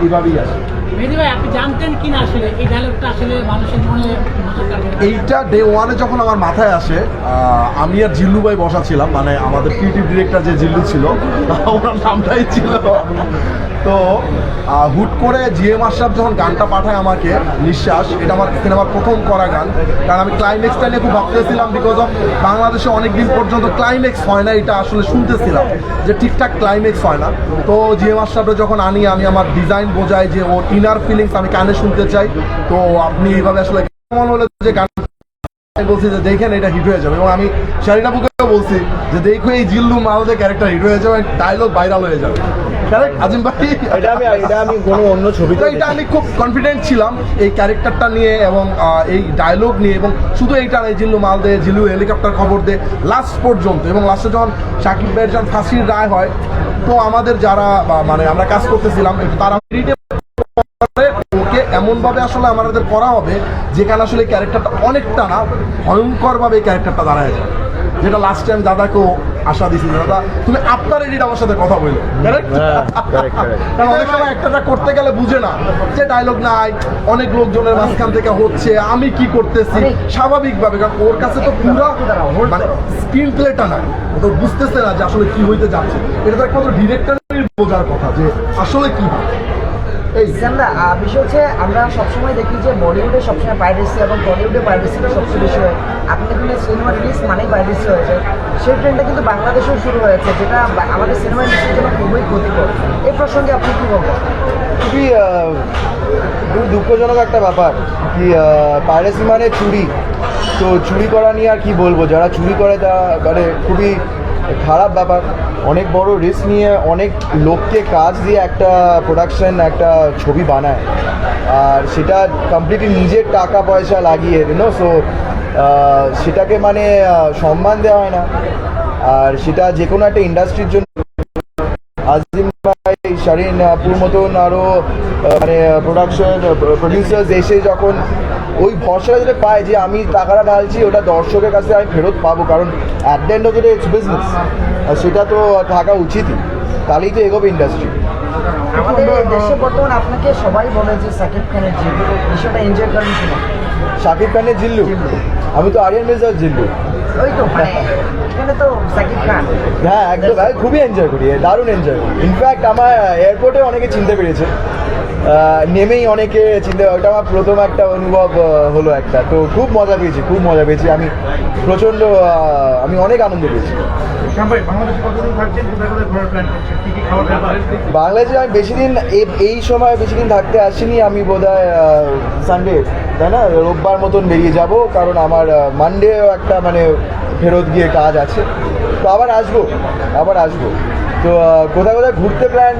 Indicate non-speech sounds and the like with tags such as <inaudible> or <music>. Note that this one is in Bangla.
এইভাবেই আসে ভাই আপনি জানতেন কিনা আসলে? আসলে মানুষের মনে নজর কাড়বে এইটা ডে ওয়ানে যখন আমার মাথায় আসে আমি আর জিল্লু ভাই বসা ছিলাম মানে আমাদের ক্রিয়েটিভ ডিরেক্টর যে জিল্লু ছিল <laughs> ওনার নামটাই ছিল। তো হুট করে জিএম আশরাফ যখন গানটা পাঠায় আমাকে, নিঃশ্বাস, এটা আমার সিনেমার প্রথম করা গান। কারণ আমি ক্লাইম্যাক্সটা নিয়ে খুব ভাবতেছিলাম বিকজ অফ বাংলাদেশে অনেক দিন পর্যন্ত ক্লাইম্যাক্স হয় না, এটা আসলে শুনতেছিলাম যে ঠিকঠাক ক্লাইম্যাক্স হয় না। তো জিএম আশরাফে যখন আনি, আমি আমার ডিজাইন বোঝাই যে ওর ইনার ফিলিংস আমি কানে শুনতে চাই। তো আপনি এইভাবে আসলে কেমন হলো যে গান আমি বলছি যে দেখেন এটা হিট হয়ে যাবে। এবং আমি শারিনা বলছি যে দেখো এই জিল্লু মালদের ক্যারেক্টার হিট হয়ে যাবে ডায়লগ ভাইরাল হয়ে যাবে। কারেক্ট আজিম ভাই? এটা আমি এটা আমি কোনো অন্য ছবিতে এটা আমি খুব কনফিডেন্ট ছিলাম এই ক্যারেক্টারটা নিয়ে এবং এই ডায়লগ নিয়ে এবং শুধু এইটা জিল্লু মাল দে জিল্লু হেলিকপ্টার খবর দে লাস্ট পর্যন্ত এবং লাস্টে যখন সাকিব ভাইয়ের যখন ফাঁসির রায় হয় তো আমাদের যারা মানে আমরা কাজ করতেছিলাম তারা এমনভাবে আসলে আমাদের করা হবে যেখানে আসলে ক্যারেক্টারটা অনেকটা না ভয়ঙ্করভাবে ক্যারেক্টারটা দাঁড়ায় যায়। যেটা লাস্ট টাইম দাদাকেও আশা দিছি দাদা তুমি আপনার এডিট আমার সাথে কথা বলল correct? হ্যাঁ. <laughs> কারণ অনেক সময় একটাটা করতে গেলে বুঝে না যে ডায়লগ নাই অনেক লোকজনের মাঝখান থেকে হচ্ছে আমি কি করতেছি স্বাভাবিকভাবে কারণ ওর কাছে তো পুরো মানে স্ক্রিন প্লেটা নাই। ও তো বুঝতেছে না যে আসলে কি হইতে যাচ্ছে। এটা তো একমাত্র ডিরেক্টরের বোঝার কথা যে আসলে কি হয়। আমরা বিষয় হচ্ছে আমরা সবসময় দেখি যে বলিউডে সবসময় পাইরেসি এবং টলিউডে পাইরেসিটা সবচেয়ে বেশি হয়। আপনি দেখুন সিনেমা রিলিজ মানেই পাইরেসি হয়ে যায়। সেই ট্রেন্ডটা কিন্তু বাংলাদেশেও শুরু হয়েছে, যেটা আমাদের সিনেমা ইন্ডাস্ট্রির জন্য খুবই ক্ষতিকর। এই প্রসঙ্গে আপনি কী বলবেন? খুবই খুবই দুঃখজনক একটা ব্যাপার কি পাইরেসি মানে চুরি। তো চুরি করা নিয়ে আর কি বলব? যারা চুরি করে তা মানে খুবই খারাপ ব্যাপার। অনেক বড় রিস্ক নিয়ে অনেক লোককে কাজ দিয়ে একটা প্রোডাকশন একটা ছবি বানায়। আর সেটা কমপ্লিটলি নিজের টাকা পয়সা লাগিয়ে নো সো সেটাকে মানে সম্মান দেওয়া হয় না। আর সেটা যে কোনো একটা ইন্ডাস্ট্রির জন্য আজিম ভাই, শারিন আপুর মতন আরও মানে প্রোডাকশন প্রডিউসার্স এসে যখন ওই ভরসাটা যেটা পায় যে আমি টাকাটা ঢালছি ওটা দর্শকের কাছে আমি ফেরত পাবো কারণ at the end of the it's business আর সেটা তো থাকা উচিতই। তাহলেই তো এগোবে ইন্ডাস্ট্রি আমাদের দেশে বর্তমানে আপনাকে সবাই বলে যে সাকিব খানের জিম বিষয়টা এনজয় করেন কিনা? শাকিব খানের জিল্লু? আমি তো আরিয়ান মির্জার জিল্লু। ওই তো মানে এখানে তো সাকিব খান। হ্যাঁ একদম। খুবই এনজয় করি দারুণ এনজয় করি। ইনফ্যাক্ট আমার এয়ারপোর্টে অনেকে চিনতে পেরেছে। নেমেই অনেকে চিন্তা ওটা আমার প্রথম একটা অনুভব হলো একটা। তো খুব মজা পেয়েছি খুব মজা পেয়েছি। আমি প্রচণ্ড আমি অনেক আনন্দ পেয়েছি। বাংলাদেশে আমি বেশি দিন এই সময় বেশি দিন থাকতে আসিনি। আমি বোধ হয় সানডে তাই না? রোববার মতন বেরিয়ে যাব কারণ আমার মানডেও একটা মানে ফেরত গিয়ে কাজ আছে। তো আবার আসব আবার আসব। তো কোথায় কোথায় ঘুরতে প্ল্যান